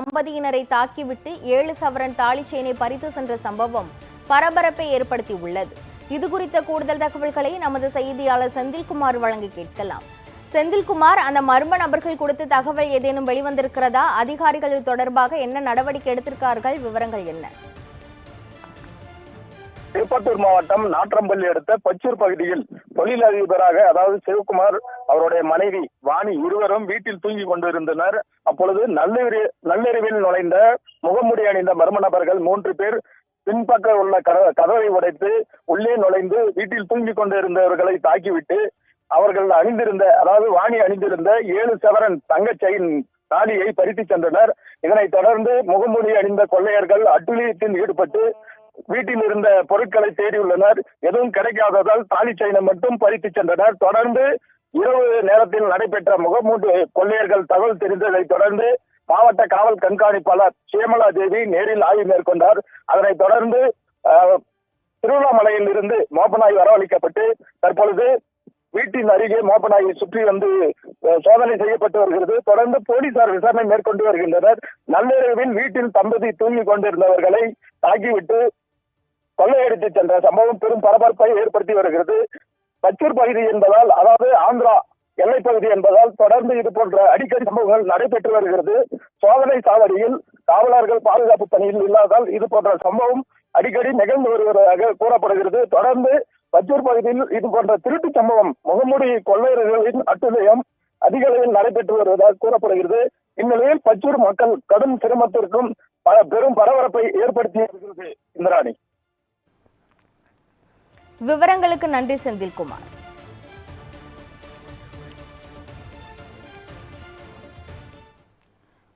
தம்பதியினரை தாக்கிவிட்டு ஏழு சவரன் தாலி பறித்து சென்ற சம்பவம் பரபரப்பை ஏற்படுத்தியுள்ளது. இது குறித்த கூடுதல் தகவல்களை நமது செய்தியாளர் செந்தில்குமார் வழங்க கேட்கலாம். செந்தில்குமார் அந்த மர்ம நபர்கள் கொடுத்த தகவல் ஏதேனும் வெளிவந்திருக்கிறதா? அதிகாரிகள் தொடர்பாக என்ன நடவடிக்கை எடுத்திருக்கார்கள்? விவரங்கள் என்ன? திருப்பத்தூர் மாவட்டம் நாற்றம்பள்ளி அடுத்த பச்சூர் பகுதியில் தொழிலதிபராக அதாவது சிவகுமார் அவருடைய மனைவி வாணி இருவரும் வீட்டில் தூங்கி கொண்டிருந்தனர். அப்பொழுது நள்ளிரி நள்ளிரவில் நுழைந்த முகமுடி அணிந்த மர்ம நபர்கள் மூன்று பேர் பின்பக்க உள்ள கத- கதவை உடைத்து உள்ளே நுழைந்து வீட்டில் தூங்கிக் கொண்டிருந்தவர்களை தாக்கிவிட்டு அவர்கள் அணிந்திருந்த அதாவது வாணி அணிந்திருந்த ஏழு சவரன் தங்கச் செயின் தாலியை பறித்து சென்றனர். இதனைத் தொடர்ந்து முகமூடி அணிந்த கொள்ளையர்கள் அட்டுழியத்தில் ஈடுபட்டு வீட்டில் இருந்த பொருட்களை தேடியுள்ளனர். எதுவும் கிடைக்காததால் தாலி செயினை மட்டும் பறித்து சென்றனர். தொடர்ந்து இரவு நேரத்தில் நடைபெற்ற முகமூட்டு கொள்ளையர்கள் தகவல் தெரிந்ததை தொடர்ந்து மாவட்ட காவல் கண்காணிப்பாளர் சேமலா தேவி நேரில் ஆய்வு மேற்கொண்டார். அதனைத் தொடர்ந்து திருவண்ணாமலையில் இருந்து மோப்பநாய் வரவழைக்கப்பட்டு தற்பொழுது வீட்டின் அருகே மோப்பநாயை சுற்றி வந்து சோதனை செய்யப்பட்டு வருகிறது. தொடர்ந்து போலீசார் விசாரணை மேற்கொண்டு வருகின்றனர். நள்ளிரவில் வீட்டில் தம்பதி தூங்கிக் கொண்டிருந்தவர்களை தாக்கிவிட்டு கொள்ளையடித்து சென்ற சம்பவம் பெரும் பரபரப்பை ஏற்படுத்தி வருகிறது. பச்சூர் பகுதி என்பதால் அதாவது ஆந்திரா எல்லை பகுதி என்பதால் தொடர்ந்து இது போன்ற அடிக்கடி சம்பவங்கள் நடைபெற்று வருகிறது. சோதனை சாவடியில் காவலர்கள் பாதுகாப்பு பணியில் இல்லாதால் இது போன்ற சம்பவம் அடிக்கடி நிகழ்ந்து வருவதாக கூறப்படுகிறது. தொடர்ந்து பச்சூர் பகுதியில் இது போன்ற திருட்டு சம்பவம் முகமூடி கொள்ளையர்களின் அட்டுதயம் அதிக அளவில் நடைபெற்று வருவதாக கூறப்படுகிறது. இந்நிலையில் பச்சூர் மக்கள் கடும் சிரமத்திற்கும் பெரும் பரபரப்பை ஏற்படுத்தி வருகிறது. இந்திராணி. விவரங்களுக்கு நன்றி செந்தில்குமார்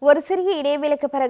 ஒரு சிறிய இடைவேளைக்கு பிறகு